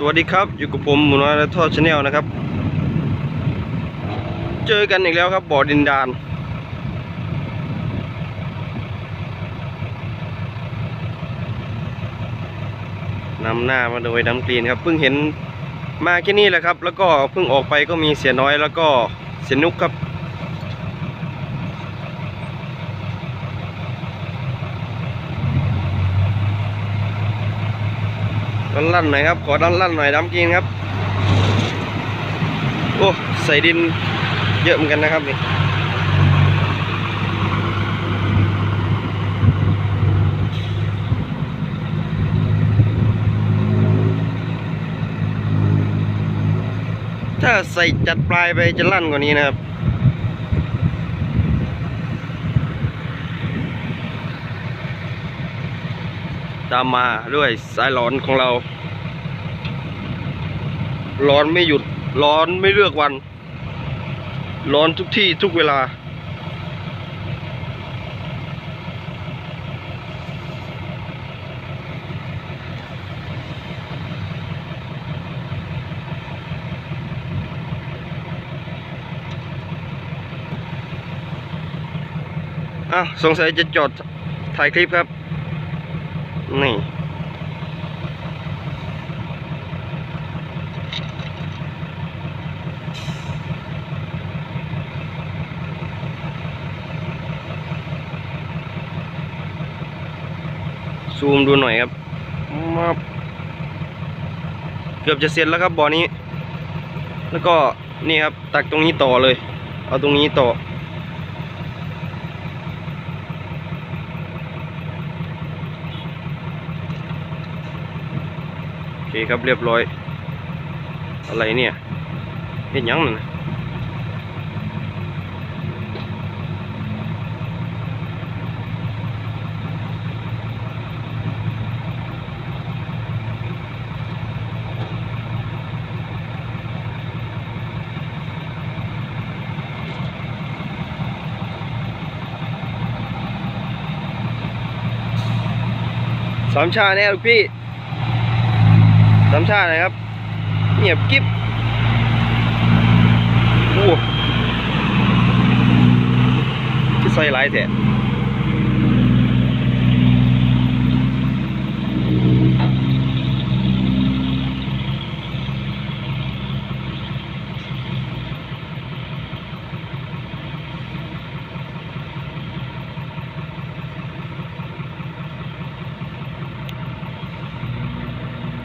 สวัสดีครับ อยู่กับผมหมุนและทอดชาแนลนะครับ เจอกันอีกแล้วครับบ่อดินดาน นำหน้ามาโดยน้ำกรีนครับเพิ่งเห็นมาแค่นี้แหละครับ แล้วก็เพิ่งออกไปก็มีเสียน้อยแล้วก็เสียนุกครับ ด้านลั่นหน่อยครับ ขอด้านลั่นหน่อยน้ำกินครับ โอ้ใส่ดินเยอะเหมือนกันนะครับนี่ถ้าใส่จัดปลายไปจะลั่นกว่านี้นะครับ ตามมาด้วยสายร้อนของเรา ร้อนไม่หยุดร้อนไม่เลือกวัน ร้อนทุกที่ทุกเวลา อ้าวสงสัยจะจอดถ่ายคลิปครับ นี่ ซูมดูหน่อยครับมาเกือบจะเสร็จแล้วครับบ่อนี้ แล้วก็นี่ครับตักตรงนี้ต่อเลย เอาตรงนี้ต่อ เคครับเรียบร้อย อะไรเนี่ยเห็นยังนั่นน่ะสามชาแน่ลูกพี่ สามชาตินะครับ เงียบกิ๊บโอ้ที่ใส่หลายแท้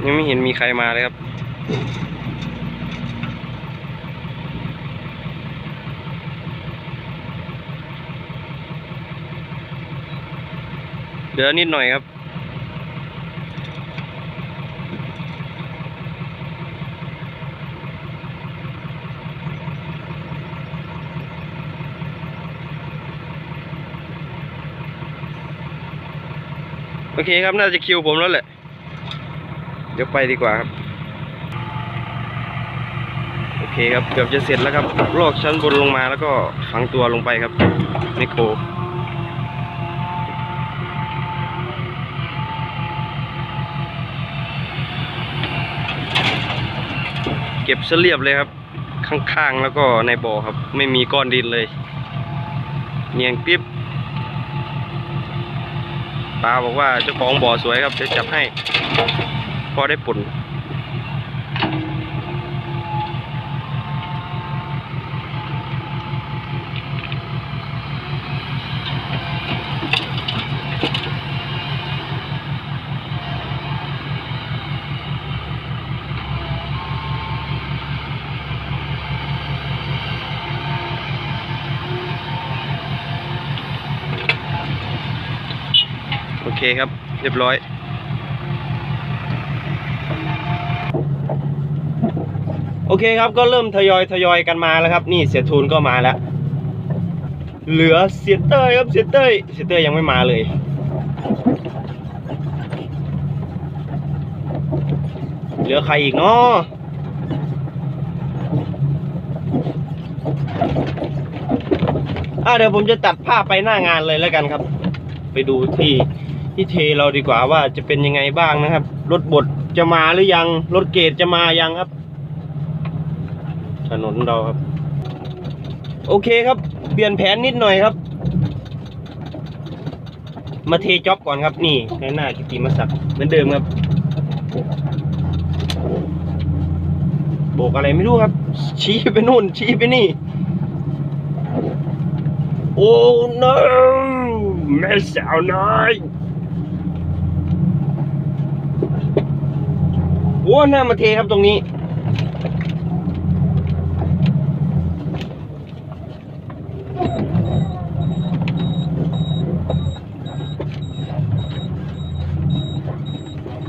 ยังไม่เห็นมีใครมาเลยครับเหลือนิดหน่อยครับโอเคครับ น่าจะคิวผมแล้วแหละ เดี๋ยวไปดีกว่าครับ โอเคครับเกือบจะเสร็จแล้วครับลอกชั้นบนลงมาแล้วก็ฝังตัวลงไปครับไมโครเก็บเสเรียบเลยครับ ข้างๆแล้วก็ในบ่อครับ ไม่มีก้อนดินเลย เนียงปิ๊บตาบอกว่าเจ้าของบ่อสวยครับจะจับให้ พอได้ผลโอเคครับ เรียบร้อย อเคครับก็เริ่มทยอยทยอยกันมาแล้วครับ นี่เสียทูนก็มาแล้ว เหลือเสียเต้ยครับเสียเต้ยเสียเต้ยยังไม่มาเลย เหลือใครอีกเนาะอะเดี๋ยวผมจะตัดภาพไปหน้างานเลยแล้วกันครับ ไปดูที่ที่เทเราดีกว่าว่าจะเป็นยังไงบ้างนะครับ รถบดจะมาหรือยัง รถเกตจะมายังครับ ถนนเราครับ โอเคครับ เปลี่ยนแผนนิดหน่อยครับ มาเทจ็อบก่อนครับ นี่ในหน้ากิติมศักดิ์เหมือนเดิมครับโบกอะไรไม่รู้ครับ ชี้ไปนู่น ชี้ไปนี่ โอ้ no แม่สาวน้อยโอ้หน้ามาเทครับตรงนี้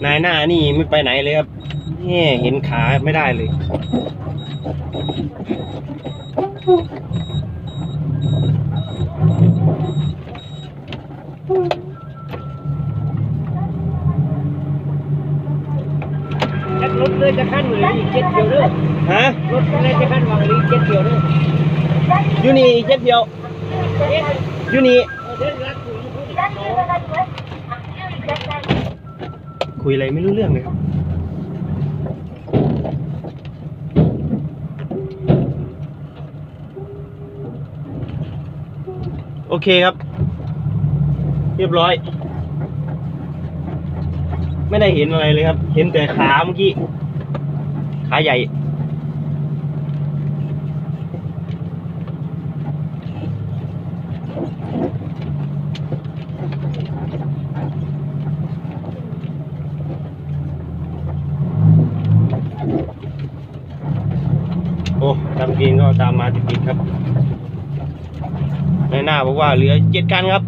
นายหน้านี่ไม่ไปไหนเลยครับนี่เห็นขาไม่ได้เลย รถเลยจะขั้นเลยอีกเจ็ดเดียวเด้อฮะ รถเลยจะขั้นวางเลยเจ็ดเดียวเด้ออยู่นี่เจ็ดเดียวอยู่นี่ เดินรัดอยู่ที่ คุยอะไรไม่รู้เรื่องเลยครับโอเคครับ เรียบร้อย ไม่ได้เห็นอะไรเลยครับ เห็นแต่ขาเมื่อกี้ ขาใหญ่ เกณฑ์ก็ตามมาติดๆครับในหน้าบอกว่าเหลือเจ็ดกันครับ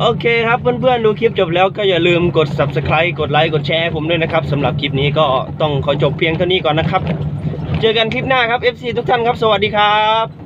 โอเคครับเพื่อนๆดูคลิปจบแล้วก็อย่าลืมกด subscribe กดไลค์กดแชร์ผมด้วยนะครับสำหรับคลิปนี้ก็ต้องขอจบเพียงเท่านี้ก่อนนะครับ เจอกันคลิปหน้าครับ FC ทุกท่านครับ สวัสดีครับ